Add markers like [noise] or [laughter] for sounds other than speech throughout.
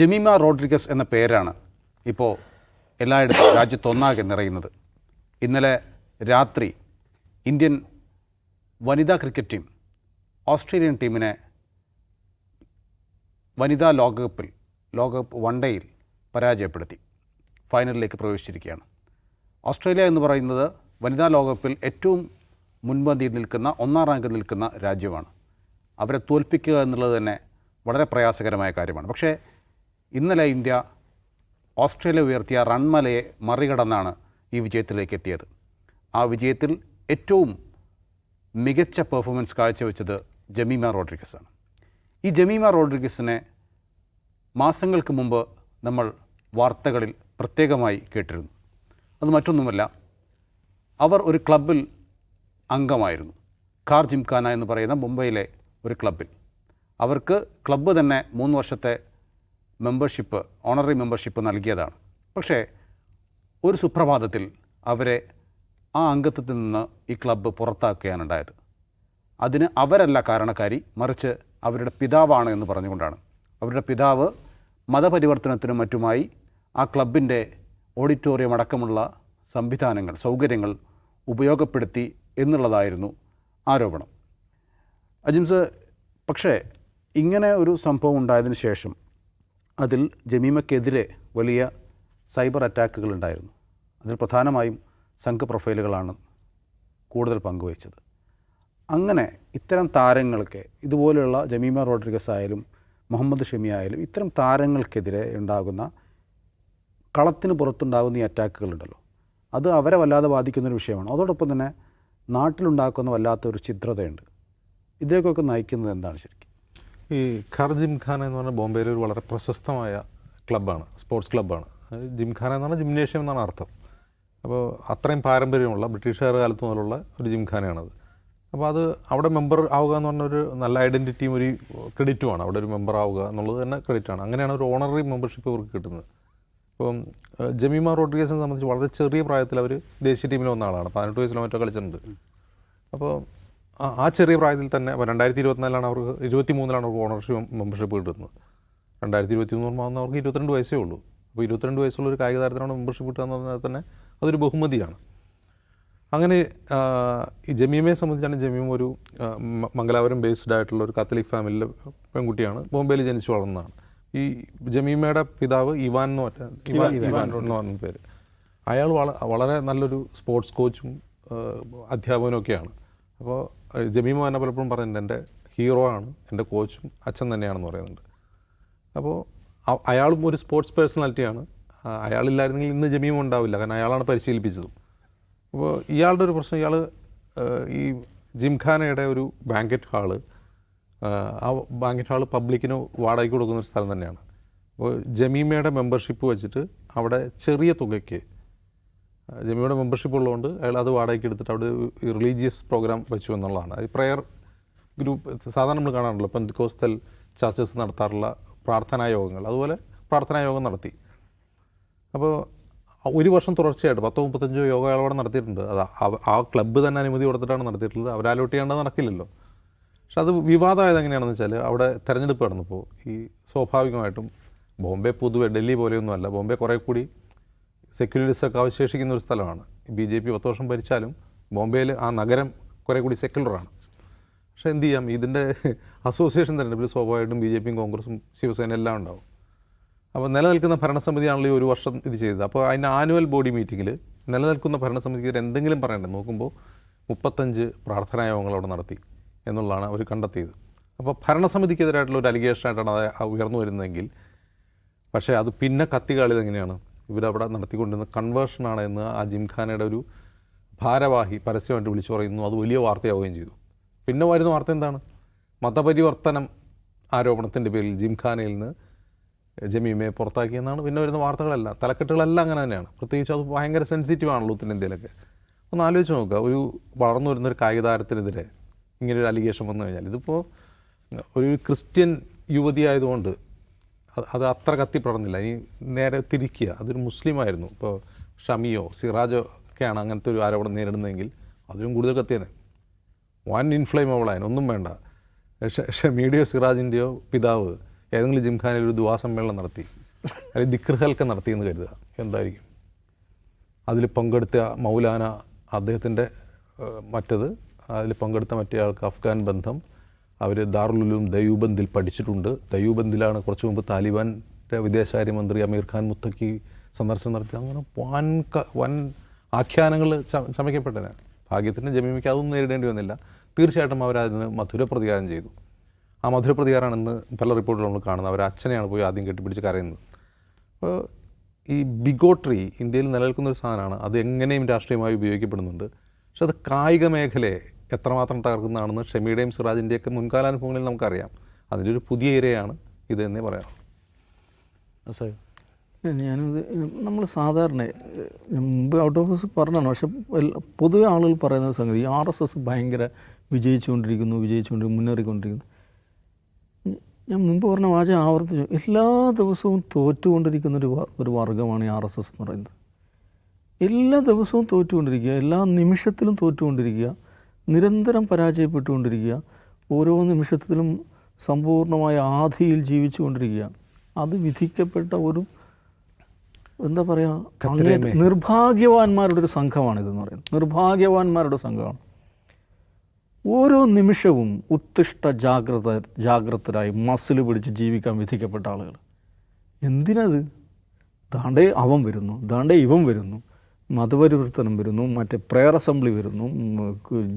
Jemimah Rodriguez എന്ന പേരാണ് ഇപ്പോൾ എല്ലായിടത്തും [coughs] രാജ്യത്തൊന്നാകെ നിറയുന്നത്. ഇന്നലെ രാത്രി ഇന്ത്യൻ വനിതാ ക്രിക്കറ്റ് ടീം ഓസ്ട്രേലിയൻ ടീമിനെ വനിതാ ലോകകപ്പിൽ ലോകകപ്പ് വൺ ഡേയിൽ പരാജയപ്പെടുത്തി. ഫൈനലിലേക്ക് പ്രവേശിച്ചിരിക്കുകയാണ്. ഓസ്ട്രേലിയ എന്ന് പറയുന്നത് വനിതാ ലോകകപ്പിൽ ഏറ്റവും മുൻപന്തിയിൽ നിൽക്കുന്ന ഒന്നാം റാങ്കിൽ നിൽക്കുന്ന രാജ്യമാണ്. അവരെ തോൽപ്പിക്കുക എന്നുള്ളത് തന്നെ വളരെ പ്രയാസകരമായ കാര്യമാണ്. പക്ഷേ ഇന്നലെ ഇന്ത്യ ഓസ്ട്രേലിയ ഉയർത്തിയ റൺമലയെ മറികടന്നാണ് ഈ വിജയത്തിലേക്ക് എത്തിയത്. ആ വിജയത്തിൽ ഏറ്റവും മികച്ച പെർഫോമൻസ് കാഴ്ചവെച്ചത് ജമീമ റോഡ്രിഗസാണ് ഈ ജമീമ റോഡ്രിഗസിനെ മാസങ്ങൾക്ക് മുമ്പ് നമ്മൾ വാർത്തകളിൽ പ്രത്യേകമായി കേട്ടിരുന്നു. അത് മറ്റൊന്നുമല്ല അവർ ഒരു ക്ലബിൽ അംഗമായിരുന്നു. കാർ ജിംഖാന എന്ന് പറയുന്ന മുംബൈയിലെ ഒരു ക്ലബിൽ അവർക്ക് ക്ലബ്ബ് തന്നെ മൂന്ന് വർഷത്തെ മെമ്പർഷിപ്പ് ഓണററി മെമ്പർഷിപ്പ് നൽകിയതാണ്. പക്ഷേ ഒരു സുപ്രഭാതത്തിൽ അവരെ ആ അംഗത്വത്തിൽ നിന്ന് ഈ ക്ലബ്ബ് പുറത്താക്കുകയാണ് ഉണ്ടായത് അതിന് അവരല്ല കാരണക്കാരി മറിച്ച് അവരുടെ പിതാവാണ് എന്ന് പറഞ്ഞുകൊണ്ടാണ്. അവരുടെ പിതാവ് മതപരിവർത്തനത്തിനും മറ്റുമായി ആ ക്ലബിന്റെ ഓഡിറ്റോറിയം അടക്കമുള്ള സംവിധാനങ്ങൾ സൗകര്യങ്ങൾ ഉപയോഗപ്പെടുത്തി എന്നുള്ളതായിരുന്നു ആരോപണം. അജിംസ് പക്ഷേ ഇങ്ങനെ ഒരു സംഭവം ഉണ്ടായതിനു ശേഷം അതിൽ ജമീമക്കെതിരെ വലിയ സൈബർ അറ്റാക്കുകൾ ഉണ്ടായിരുന്നു. അതിൽ പ്രധാനമായും സംഘ പ്രൊഫൈലുകളാണ് കൂടുതൽ പങ്കുവച്ചത്. അങ്ങനെ ഇത്തരം താരങ്ങൾക്ക് ഇതുപോലെയുള്ള ജമീമ റോഡ്രിഗസ് ആയാലും മുഹമ്മദ് ഷമി ആയാലും ഇത്തരം താരങ്ങൾക്കെതിരെ ഉണ്ടാകുന്ന കളത്തിന് പുറത്തുണ്ടാകുന്ന ഈ അറ്റാക്കുകളുണ്ടല്ലോ അത് അവരെ വല്ലാതെ ബാധിക്കുന്നൊരു വിഷയമാണ്. അതോടൊപ്പം തന്നെ നാട്ടിലുണ്ടാക്കുന്ന വല്ലാത്തൊരു ഛിദ്രതയുണ്ട്. ഇതിലേക്കൊക്കെ നയിക്കുന്നത് എന്താണ് ശരിക്കും? ഈ ഖർ ഖാൻ എന്ന് പറഞ്ഞാൽ ബോംബെയിലെ ഒരു വളരെ പ്രശസ്തമായ ക്ലബ്ബാണ് സ്പോർട്സ് ക്ലബ്ബാണ്. ജിംഖാന എന്ന് പറഞ്ഞാൽ ജിംനേഷ്യം എന്നാണ് അർത്ഥം. അപ്പോൾ അത്രയും പാരമ്പര്യമുള്ള ബ്രിട്ടീഷുകാർ കാലത്ത് മുതലുള്ള ഒരു ജിംഖാനയാണത് അപ്പോൾ അത് അവിടെ മെമ്പർ ആവുക എന്ന് പറഞ്ഞൊരു നല്ല ഐഡന്റിറ്റിയും ഒരു ക്രെഡിറ്റുമാണ്. അവിടെ ഒരു മെമ്പർ ആവുക എന്നുള്ളത് തന്നെ ക്രെഡിറ്റാണ്. അങ്ങനെയാണ് ഒരു ഓണററി മെമ്പർഷിപ്പ് ഇവർക്ക് കിട്ടുന്നത്. ഇപ്പം ജമീമ റോഡ്രിഗസിനെ സംബന്ധിച്ച് വളരെ ചെറിയ പ്രായത്തിൽ അവർ ദേശീയ ടീമിൽ വന്ന ആളാണ്. പതിനെട്ട് വയസ്സിലോ മറ്റോ കളിച്ചിട്ടുണ്ട്. അപ്പോൾ ആ- ചെറിയ പ്രായത്തിൽ തന്നെ രണ്ടായിരത്തി ഇരുപത്തിനാലാണ് അവർക്ക് ഇരുപത്തി മൂന്നിലാണ് അവർക്ക് ഓണർഷിപ്പ് മെമ്പർഷിപ്പ് കിട്ടുന്നത്. രണ്ടായിരത്തി ഇരുപത്തി മൂന്ന് മാറുന്ന അവർക്ക് ഇരുപത്തിരണ്ട് വയസ്സേ ഉള്ളൂ. അപ്പോൾ ഇരുപത്തിരണ്ട് വയസ്സുള്ള ഒരു കായിക താരത്തിനാണ് മെമ്പർഷിപ്പ് കിട്ടുക എന്ന് പറഞ്ഞാൽ തന്നെ അതൊരു ബഹുമതിയാണ്. അങ്ങനെ ഈ ജമീമയെ സംബന്ധിച്ചാണ് ജമീം ഒരു മംഗലാപുരം ബേസ്ഡ് ആയിട്ടുള്ള ഒരു കത്തലിക് ഫാമിലിയിലെ പെൺകുട്ടിയാണ് ബോംബെയിൽ ജനിച്ചു വളർന്നതാണ്. ഈ ജമീമയുടെ പിതാവ് ഇവാൻ എന്ന് പറഞ്ഞ ഇവാൻ ഇവാൻ എന്ന് പറഞ്ഞ പേര്. അയാൾ വളരെ നല്ലൊരു സ്പോർട്സ് കോച്ചും അധ്യാപകനും ഒക്കെയാണ്. അപ്പോൾ ജമീമ തന്നെ പലപ്പോഴും പറയുന്നുണ്ട് എന്റെ ഹീറോ ആണ് എന്റെ കോച്ചും അച്ഛൻ തന്നെയാണെന്ന് പറയുന്നുണ്ട്. അപ്പോൾ അയാളും ഒരു സ്പോർട്സ് പേഴ്സണാലിറ്റിയാണ് അയാളില്ലായിരുന്നെങ്കിൽ ഇന്ന് ജമീം ഉണ്ടാവില്ല കാരണം അയാളാണ് പരിശീലിപ്പിച്ചതും. അപ്പോൾ ഇയാളുടെ ഒരു പ്രശ്നം ഇയാൾ ഈ ജിംഖാനയുടെ ഒരു ബാങ്കറ്റ് ഹാൾ ആ ബാങ്കറ്റ് ഹാൾ പബ്ലിക്കിന് വാടകയ്ക്ക് കൊടുക്കുന്ന ഒരു സ്ഥലം തന്നെയാണ്. അപ്പോൾ ജമീമയുടെ മെമ്പർഷിപ്പ് വെച്ചിട്ട് അവിടെ ചെറിയ തുകയ്ക്ക് ആ, ജമീമയുടെ മെമ്പർഷിപ്പ് ഉള്ളതുകൊണ്ട് അയാൾ അത് വാടകയ്ക്ക് എടുത്തിട്ട് അവിടെ റിലീജിയസ് പ്രോഗ്രാം വെച്ചു എന്നുള്ളതാണ്. ഈ പ്രെയർ ഗ്രൂപ്പ് സാധാരണ നമ്മൾ കാണാറുണ്ടല്ലോ പെന്തിക്കോസ്തൽ ചർച്ചസ് നടത്താറുള്ള പ്രാർത്ഥനാ യോഗങ്ങൾ. അതുപോലെ പ്രാർത്ഥനാ യോഗം നടത്തി. അപ്പോൾ ഒരു വർഷം തുടർച്ചയായിട്ട് പത്തോ മുപ്പത്തഞ്ചോ യോഗ അവിടെ നടത്തിയിട്ടുണ്ട്. അത് ആ ക്ലബ്ബ് തന്നെ അനുമതി കൊടുത്തിട്ടാണ് നടത്തിയിട്ടുള്ളത്. അവരാലോട്ട് ചെയ്യേണ്ടത് നടക്കില്ലല്ലോ. പക്ഷെ അത് വിവാദമായത് എങ്ങനെയാണെന്ന് വെച്ചാൽ അവിടെ തെരഞ്ഞെടുപ്പ് നടന്നപ്പോൾ ഈ സ്വാഭാവികമായിട്ടും ബോംബെ പൊതുവെ ഡൽഹി പോലെയൊന്നുമല്ല ബോംബെ കുറേ കൂടി സെക്യുലറിസം ഒക്കെ അവശേഷിക്കുന്ന ഒരു സ്ഥലമാണ്. ബി ജെ പി പത്ത് വർഷം ഭരിച്ചാലും ബോംബെയിൽ ആ നഗരം കുറേ കൂടി സെക്യുലറാണ് പക്ഷേ എന്ത് ചെയ്യാം? ഇതിന്റെ അസോസിയേഷൻ തെരഞ്ഞെടുപ്പിൽ സ്വാഭാവികമായിട്ടും ബി ജെ പിയും കോൺഗ്രസും ശിവസേന എല്ലാം ഉണ്ടാവും. അപ്പോൾ നിലനിൽക്കുന്ന ഭരണസമിതിയാണല്ലോ ഒരു വർഷം ഇത് ചെയ്തത്. അപ്പോൾ അതിന്റെ ആനുവൽ ബോഡി മീറ്റിങ്ങിൽ നിലനിൽക്കുന്ന ഭരണസമിതിക്ക് എന്തെങ്കിലും പറയണ്ടേ നോക്കുമ്പോൾ മുപ്പത്തഞ്ച് പ്രാർത്ഥനായോഗങ്ങൾ അവിടെ നടത്തി എന്നുള്ളതാണ് അവർ കണ്ടെത്തിയത്. അപ്പോൾ ഭരണസമിതിക്കെതിരായിട്ടുള്ള ഒരു അലിഗേഷനായിട്ടാണ് അത് ഉയർന്നു വരുന്നതെങ്കിൽ പക്ഷേ അത് പിന്നെ കത്തികാളിയത് എങ്ങനെയാണ്? ഇവരവിടെ നടത്തിക്കൊണ്ടിരുന്ന കൺവേർഷനാണ് എന്ന് ആ ജിംഖാനയുടെ ഒരു ഭാരവാഹി പരസ്യമായിട്ട് വിളിച്ചു പറയുന്നു. അത് വലിയ വാർത്തയാവുകയും ചെയ്തു. പിന്നെ വരുന്ന വാർത്ത എന്താണ്? മതപരിവർത്തനം ആരോപണത്തിന്റെ പേരിൽ ജിംഖാനയിൽ നിന്ന് ജമീമയെ പുറത്താക്കിയെന്നാണ് പിന്നെ വരുന്ന വാർത്തകളെല്ലാം. തലക്കെട്ടുകളെല്ലാം അങ്ങനെ തന്നെയാണ്. പ്രത്യേകിച്ച് അത് ഭയങ്കര സെൻസിറ്റീവ് ആണല്ലോ ഉത്തരേന്ത്യയിലൊക്കെ. ഒന്ന് ആലോചിച്ച് നോക്കുക. ഒരു വളർന്നു വരുന്ന ഒരു കായിക താരത്തിനെതിരെ ഇങ്ങനെ ഒരു അലിഗേഷൻ വന്നു കഴിഞ്ഞാൽ ഇതിപ്പോൾ ഒരു ക്രിസ്ത്യൻ യുവതി ആയതുകൊണ്ട് അത് അത്ര കത്തിപ്പെടുന്നില്ല ഇനി നേരെ തിരിക്കുക. അതൊരു മുസ്ലിം ആയിരുന്നു ഇപ്പോൾ ഷമിയോ സിറാജോ ഒക്കെയാണ് അങ്ങനത്തെ ഒരു ആരോപണം നേരിടുന്നതെങ്കിൽ അതിലും കൂടുതൽ കത്തിയേനെ. വൺ ഇൻഫ്ലെയിമബിൾ ആയതിന് ഒന്നും വേണ്ട. ഷമിയുടെയോ സിറാജിന്റെയോ പിതാവ് ഏതെങ്കിലും ജിംഖാനിൽ ഒരു ദുവാ സമ്മേളനം നടത്തി. അല്ലെങ്കിൽ ദിക്ർ നടത്തിയെന്ന് കരുതുക. എന്തായിരിക്കും? അതിൽ പങ്കെടുത്ത മൗലാന അദ്ദേഹത്തിന്റെ മറ്റത് അതിൽ പങ്കെടുത്ത മറ്റേ ആൾക്ക് അഫ്ഗാൻ ബന്ധം അവർ ദാറുലുലും ദയൂബന്ദിൽ പഠിച്ചിട്ടുണ്ട്. ദയൂബന്ദിലാണ് കുറച്ച് മുമ്പ് താലിബാന്റെ വിദേശകാര്യമന്ത്രി അമീർ ഖാൻ മുത്തക്കി സന്ദർശനം നടത്തി അങ്ങനെ വൻ വൻ ആഖ്യാനങ്ങൾ ച- ചമയ്ക്കപ്പെട്ടതിന് ഭാഗ്യത്തിന് ജമീമയ്ക്ക് അതൊന്നും നേരിടേണ്ടി വന്നില്ല. തീർച്ചയായിട്ടും അവരതിന് മധുര പ്രതികാരം ചെയ്തു. ആ മധുര പ്രതികാരമാണ് ഇന്ന് പല റിപ്പോർട്ടുകൾ നമ്മൾ കാണുന്നത്. അവർ അച്ഛനെയാണ് പോയി ആദ്യം കെട്ടിപ്പിടിച്ച് കരയുന്നത്. അപ്പോൾ ഈ ബിഗോട്രി ഇന്ത്യയിൽ നിലനിൽക്കുന്ന ഒരു സാധനമാണ്. അത് എങ്ങനെയും രാഷ്ട്രീയമായി ഉപയോഗിക്കപ്പെടുന്നുണ്ട്. പക്ഷെ അത് കായിക മേഖലയെ എത്രമാത്രം തകർക്കുന്നതാണെന്ന് ഷമിയുടെയും സിറാജിന്റെയൊക്കെ മുൻകാലാനുഭവങ്ങളിൽ നമുക്കറിയാം. അതിന്റെ ഒരു പുതിയ ഇരയാണ് ഇത് എന്നേ പറയാം ഞാനിത് നമ്മൾ സാധാരണ മുമ്പ് ഔട്ട് ഓഫ് ഹൗസ് പറഞ്ഞാണ് പക്ഷെ എല്ല- പൊതുവെ ആളുകൾ പറയുന്ന സംഗതി ആർ എസ് എസ് ഭയങ്കര വിജയിച്ചുകൊണ്ടിരിക്കുന്നു വിജയിച്ചുകൊണ്ടിരിക്കുന്നു മുന്നേറിക്കൊണ്ടിരിക്കുന്നു. ഞാൻ മുമ്പ് പറഞ്ഞ വാചകം ആവർത്തിച്ചു. എല്ലാ ദിവസവും തോറ്റുകൊണ്ടിരിക്കുന്ന ഒരു ഒരു വർഗമാണ് ഈ ആർ എസ് എസ് എന്ന് പറയുന്നത്. എല്ലാ ദിവസവും തോറ്റുകൊണ്ടിരിക്കുക എല്ലാ നിമിഷത്തിലും തോറ്റുകൊണ്ടിരിക്കുക നിരന്തരം പരാജയപ്പെട്ടുകൊണ്ടിരിക്കുക. ഓരോ നിമിഷത്തിലും സമ്പൂർണമായ ആധിയിൽ ജീവിച്ചുകൊണ്ടിരിക്കുക. അത് വിധിക്കപ്പെട്ട ഒരു എന്താ പറയുക നിർഭാഗ്യവാന്മാരുടെ ഒരു സംഘമാണിതെന്ന് പറയുന്നത്. നിർഭാഗ്യവാന്മാരുടെ സംഘമാണ്. ഓരോ നിമിഷവും ഉത്തിഷ്ട ജാഗ്രത ജാഗ്രതരായി മസിൽ പിടിച്ച് ജീവിക്കാൻ വിധിക്കപ്പെട്ട ആളുകൾ. എന്തിനത്? ദാണ്ടേ അവൻ വരുന്നു. ദാണ്ടേ ഇവൻ വരുന്നു. മതപരിവർത്തനം വരുന്നു മറ്റേ പ്രയർ അസംബ്ലി വരുന്നു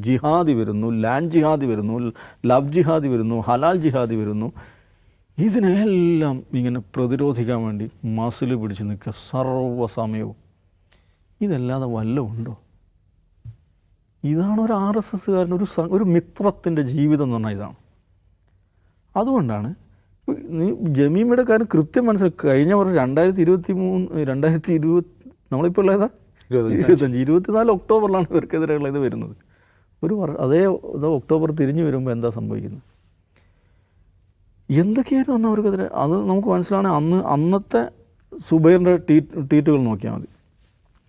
ജിഹാദി വരുന്നു ലാൻഡ് ജിഹാദി വരുന്നു ലവ് ജിഹാദി വരുന്നു ഹലാൽ ജിഹാദി വരുന്നു. ഇതിനെല്ലാം ഇങ്ങനെ പ്രതിരോധിക്കാൻ വേണ്ടി മസിൽ പിടിച്ച് നിൽക്കുക സർവസമയവും. ഇതല്ലാതെ വല്ല ഉണ്ടോ? ഇതാണ് ഒരു ആർ എസ് എസ്സുകാരൻ ഒരു ഒരു മിത്രത്തിന്റെ ജീവിതം എന്ന് പറഞ്ഞാൽ ഇതാണ്. അതുകൊണ്ടാണ് നീ ജമീമയുടെ കാര്യം കൃത്യം മനസ്സിലാക്കി കഴിഞ്ഞ വർഷം രണ്ടായിരത്തി ഇരുപത്തി മൂന്ന് രണ്ടായിരത്തി ഇരുപത്തി നമ്മളിപ്പോൾ ഉള്ള ഏതാ? ഇരുപത്തഞ്ച്. ഇരുപത്തിനാല് ഒക്ടോബറിലാണ് ഇവർക്കെതിരെയുള്ള ഇത് വരുന്നത്. ഒരു അതേ ഇത് ഒക്ടോബർ തിരിഞ്ഞു വരുമ്പോൾ എന്താ സംഭവിക്കുന്നത്? എന്തൊക്കെയായിരുന്നു അന്ന് അവർക്കെതിരെ? അത് നമുക്ക് മനസ്സിലാണ് അന്ന് അന്നത്തെ സുബൈറിന്റെ ട്വീറ്റ് ട്വീറ്റുകൾ നോക്കിയാൽ മതി.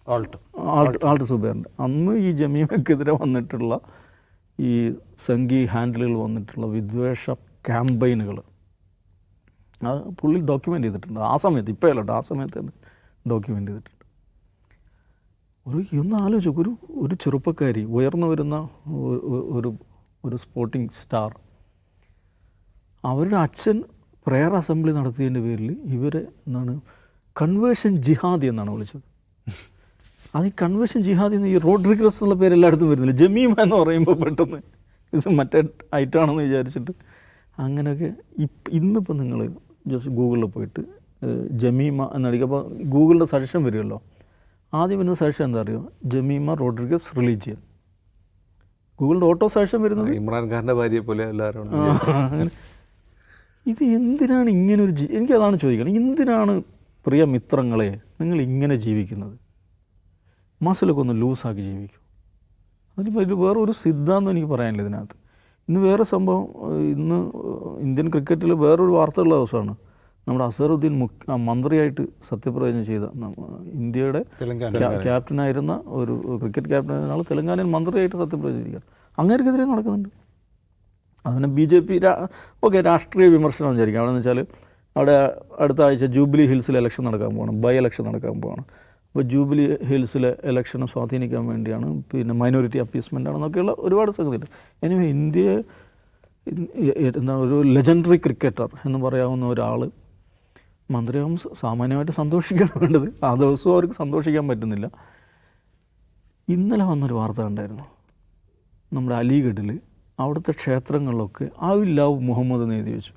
ആൾട്ട്. ആൾട്ട് ആൾട്ട് സുബൈറിന്റെ അന്ന് ഈ ജമീമക്കെതിരെ വന്നിട്ടുള്ള ഈ സംഗീ ഹാൻഡിലുകൾ വന്നിട്ടുള്ള വിദ്വേഷ ക്യാമ്പയിനുകൾ. അത് പുള്ളി ഡോക്യുമെന്റ് ചെയ്തിട്ടുണ്ട്. ആ സമയത്ത് ഇപ്പോൾ അല്ല ആ സമയത്ത് തന്നെ ഡോക്യുമെന്റ് ചെയ്തിട്ടുണ്ട്. ഒരു ഇന്ന് ആലോചിച്ചു ഒരു ഒരു ചെറുപ്പക്കാരി ഉയർന്നു വരുന്ന ഒരു ഒരു സ്പോർട്ടിംഗ് സ്റ്റാർ അവരുടെ അച്ഛൻ പ്രെയർ അസംബ്ലി നടത്തിയതിന്റെ പേരിൽ ഇവരെ എന്നാണ് കൺവേർഷൻ ജിഹാദി എന്നാണ് വിളിച്ചത്. അത് ഈ കൺവേർഷൻ ജിഹാദി എന്ന് ഈ റോഡ്രിഗ്രസ് എന്നുള്ള പേര് എല്ലായിടത്തും വരുന്നില്ല. ജമീമ എന്ന് പറയുമ്പോൾ പെട്ടെന്ന് ഇത് മറ്റേ ഐറ്റാണെന്ന് വിചാരിച്ചിട്ട് അങ്ങനെയൊക്കെ ഇപ്പം ഇന്നിപ്പോൾ നിങ്ങൾ ജസ്റ്റ് ഗൂഗിളിൽ പോയിട്ട് ജമീമ എന്നടിക്കുക അപ്പോൾ ഗൂഗിളിന്റെ സജഷൻ വരുമല്ലോ. ആദ്യം വരുന്ന സജഷൻ എന്താ അറിയോ? ജമീമ റോഡ്രിഗസ് റിലീജിയൻ ഗൂഗിളിന്റെ ഓട്ടോ സജഷൻ വരുന്നത്. ഇമ്രാൻഖാന്റെ ഭാര്യയെ പോലെ എല്ലാവരും അങ്ങനെ. ഇത് എന്തിനാണ് ഇങ്ങനെ ഒരു ജീ എനിക്കതാണ് ചോദിക്കണം. എന്തിനാണ് പ്രിയ മിത്രങ്ങളെ നിങ്ങൾ ഇങ്ങനെ ജീവിക്കുന്നത്? മസിലൊക്കെ ഒന്ന് ലൂസാക്കി ജീവിക്കും. അതിപ്പോൾ ഇതിൽ വേറെ ഒരു സിദ്ധാന്തം എനിക്ക് പറയാനില്ല ഇതിനകത്ത്. ഇന്ന് വേറെ സംഭവം ഇന്ന് ഇന്ത്യൻ ക്രിക്കറ്റിൽ വേറൊരു വാർത്തയുള്ള ദിവസമാണ്. നമ്മുടെ അസറുദ്ദീൻ മുഖ്യ മന്ത്രിയായിട്ട് സത്യപ്രതിജ്ഞ ചെയ്ത ഇന്ത്യയുടെ ക്യാപ്റ്റനായിരുന്ന ഒരു ക്രിക്കറ്റ് ക്യാപ്റ്റനായിരുന്ന ആൾ തെലങ്കാനയിൽ മന്ത്രിയായിട്ട് സത്യപ്രതിജ്ഞ ചെയ്യുക അങ്ങേർക്കെതിരെ നടക്കുന്നുണ്ട്. അതിന് ബി ജെ പി ഓക്കെ രാഷ്ട്രീയ വിമർശനം വിചാരിക്കും അവിടെ വെച്ചാൽ അവിടെ അടുത്ത ആഴ്ച ജൂബിലി ഹിൽസിൽ ഇലക്ഷൻ നടക്കാൻ പോകണം ബൈ ഇലക്ഷൻ നടക്കാൻ പോകണം അപ്പോൾ ജൂബിലി ഹിൽസിലെ ഇലക്ഷനെ സ്വാധീനിക്കാൻ വേണ്ടിയാണ് പിന്നെ മൈനോറിറ്റി അപ്പീസ്മെന്റ് ആണെന്നൊക്കെയുള്ള ഒരുപാട് സംഗതിയുണ്ട്. എനിവേ ഇന്ത്യയെ എന്താ ഒരു ലെജൻഡറി ക്രിക്കറ്റർ എന്ന് പറയാവുന്ന ഒരാൾ മന്ത്രിയാകും സാമാന്യമായിട്ട് സന്തോഷിക്കണം വേണ്ടത്. ആ ദിവസവും അവർക്ക് സന്തോഷിക്കാൻ പറ്റുന്നില്ല. ഇന്നലെ വന്നൊരു വാർത്ത ഉണ്ടായിരുന്നു നമ്മുടെ അലിഗഡിൽ അവിടുത്തെ ക്ഷേത്രങ്ങളിലൊക്കെ ഐ ലവ് മുഹമ്മദ് എന്ന് എഴുതി വെച്ചു.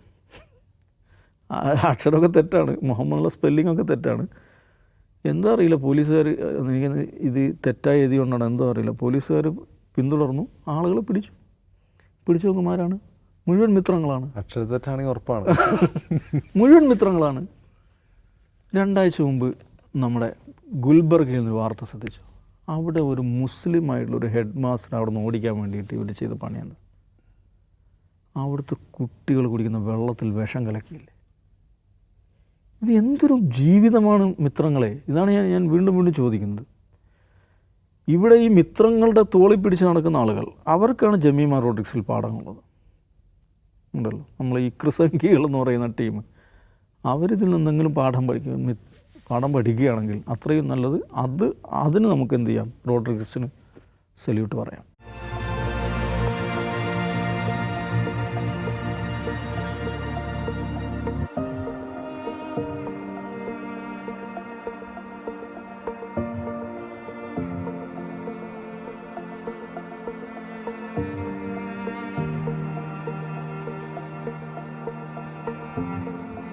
അക്ഷരമൊക്കെ തെറ്റാണ്. മുഹമ്മദിലെ സ്പെല്ലിംഗ് ഒക്കെ തെറ്റാണ്. എന്താ അറിയില്ല പോലീസുകാർ എനിക്ക് ഇത് തെറ്റായി എഴുതിയോണ്ടാണ് എന്തോ അറിയില്ല. പോലീസുകാർ പിന്തുടർന്നു. ആളുകളെ പിടിച്ചു. പിടിച്ചു നോക്കുമാരാണ് മുഴുവൻ മിത്രങ്ങളാണ്. അക്ഷരത്തെറ്റാണെങ്കിൽ ഉറപ്പാണ്. മുഴുവൻ മിത്രങ്ങളാണ്. രണ്ടാഴ്ച മുമ്പ് നമ്മുടെ ഗുൽബർഗയിൽ നിന്ന് വാർത്ത ശ്രദ്ധിച്ചു. അവിടെ ഒരു മുസ്ലിം ആയിട്ടുള്ള ഒരു ഹെഡ് മാസ്റ്റർ അവിടെ നിന്ന് ഓടിക്കാൻ വേണ്ടിയിട്ട് ഇവർ ചെയ്ത പണിയാണ്. അവിടുത്തെ കുട്ടികൾ കുടിക്കുന്ന വെള്ളത്തിൽ വിഷം കലക്കിയില്ലേ? ഇത് എന്തൊരു ജീവിതമാണ് മിത്രങ്ങളെ? ഇതാണ് ഞാൻ ഞാൻ വീണ്ടും വീണ്ടും ചോദിക്കുന്നത്. ഇവിടെ ഈ മിത്രങ്ങളുടെ തോളി പിടിച്ച് നടക്കുന്ന ആളുകൾ അവർക്കാണ് ജമീമ റോട്ടിക്സിൽ പാഠങ്ങളുള്ളത് ഉണ്ടല്ലോ. നമ്മൾ ഈ ക്രിസംഖികൾ എന്ന് പറയുന്ന ടീം. അവരിതിൽ നിന്നെങ്കിലും പാഠം പഠിക്കും പാഠം പഠിക്കുകയാണെങ്കിൽ അത്രയും നല്ലത് അത് അതിന് നമുക്ക് എന്ത് ചെയ്യാം? റോഡ്രിഗസിന് സല്യൂട്ട് പറയാം.